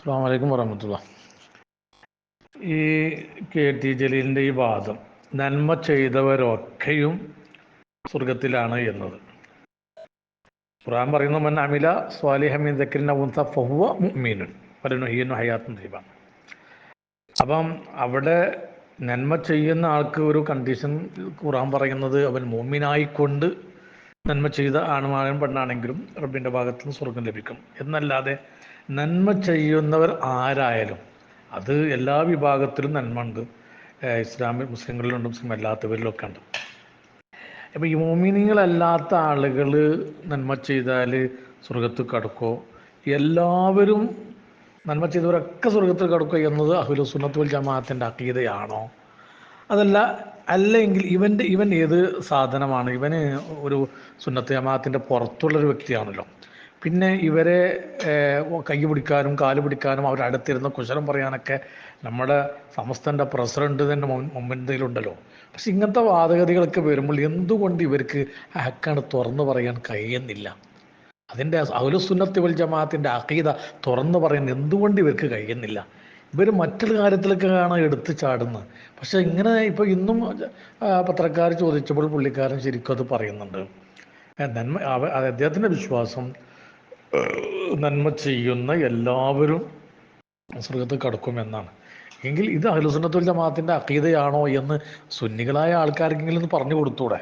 അസ്സാം വലൈക്കും വറഹമത്തുള്ള ഈ കെ ടി ജലീലിന്റെ ഈ വാദം നന്മ ചെയ്തവരൊക്കെയും സ്വർഗത്തിലാണ് എന്നത്. ഖുർആൻ പറയുന്ന മൻ അമില സ്വാലിഹമീൻ ദക്രിന ഉൻസ ഹയാത്തുൻ ദീബ അപ്പം അവിടെ നന്മ ചെയ്യുന്ന ആൾക്ക് ഒരു കണ്ടീഷൻ ഖുർആൻ പറയുന്നത് അവൻ മോമിനായിക്കൊണ്ട് നന്മ ചെയ്ത ആണുമാകും പെണ്ണാണെങ്കിലും റബ്ബിന്റെ ഭാഗത്ത് നിന്ന് സ്വർഗം ലഭിക്കും. എന്നല്ലാതെ നന്മ ചെയ്യുന്നവർ ആരായാലും അത് എല്ലാ വിഭാഗത്തിലും നന്മ ഉണ്ട് ഇസ്ലാമിൽ മുസ്ലിങ്ങളിലുണ്ട് മുസ്ലിം അല്ലാത്തവരിലൊക്കെ ഉണ്ട്. അപ്പോൾ ഈ മോമിനികളല്ലാത്ത ആളുകൾ നന്മ ചെയ്താൽ സ്വർഗത്തിൽ കടക്കോ? എല്ലാവരും നന്മ ചെയ്തവരൊക്കെ സ്വർഗത്തിൽ കടക്കുക എന്നത് അഹുലു സുന്നത്തുൽ ജമാഅത്തിന്റെ അക്കീതയാണോ അതല്ല അല്ലെങ്കിൽ ഇവന്റെ ഇവൻ ഏത് സാധനമാണ്? ഇവന് ഒരു സുന്നത്ത് ജമാഅത്തിന്റെ പുറത്തുള്ളൊരു വ്യക്തിയാണല്ലോ. പിന്നെ ഇവരെ കൈ പിടിക്കാനും കാൽ പിടിക്കാനും അവരടുത്തിരുന്ന കുശലം പറയാനൊക്കെ നമ്മുടെ സമസ്തന്റെ പ്രസിഡന്റ് തന്നെ മുമ്പിന്റെയിലുണ്ടല്ലോ പക്ഷെ ഇങ്ങനത്തെ വാദഗതികളൊക്കെ വരുമ്പോൾ എന്തുകൊണ്ട് ഇവർക്ക് ഹക്കാണ് തുറന്നു പറയാൻ കഴിയുന്നില്ല? അതിന്റെ അഹുലുസുന്നത്തി വൽ ജമാഅത്തിന്റെ അഖീദ തുറന്നു പറയാൻ എന്തുകൊണ്ട് ഇവർക്ക് കഴിയുന്നില്ല? ഇവർ മറ്റൊരു കാര്യത്തിലൊക്കെയാണ് എടുത്ത് ചാടുന്നത്. പക്ഷേ ഇങ്ങനെ ഇപ്പോൾ ഇന്നും പത്രക്കാർ ചോദിച്ചപ്പോൾ പുള്ളിക്കാരൻ ശരിക്കും അത് പറയുന്നുണ്ട്. നന്മ അദ്ദേഹത്തിന്റെ വിശ്വാസം നന്മ ചെയ്യുന്ന എല്ലാവരും സ്വർഗത്ത് കടക്കുമെന്നാണ് എങ്കിൽ ഇത് അഹ്ലുസുന്നത്തുൽ ജമാഅത്തിന്റെ അഖീദയാണോ എന്ന് സുന്നികളായ ആൾക്കാർക്കെങ്കിലും ഒന്ന് പറഞ്ഞു കൊടുത്തൂടെ?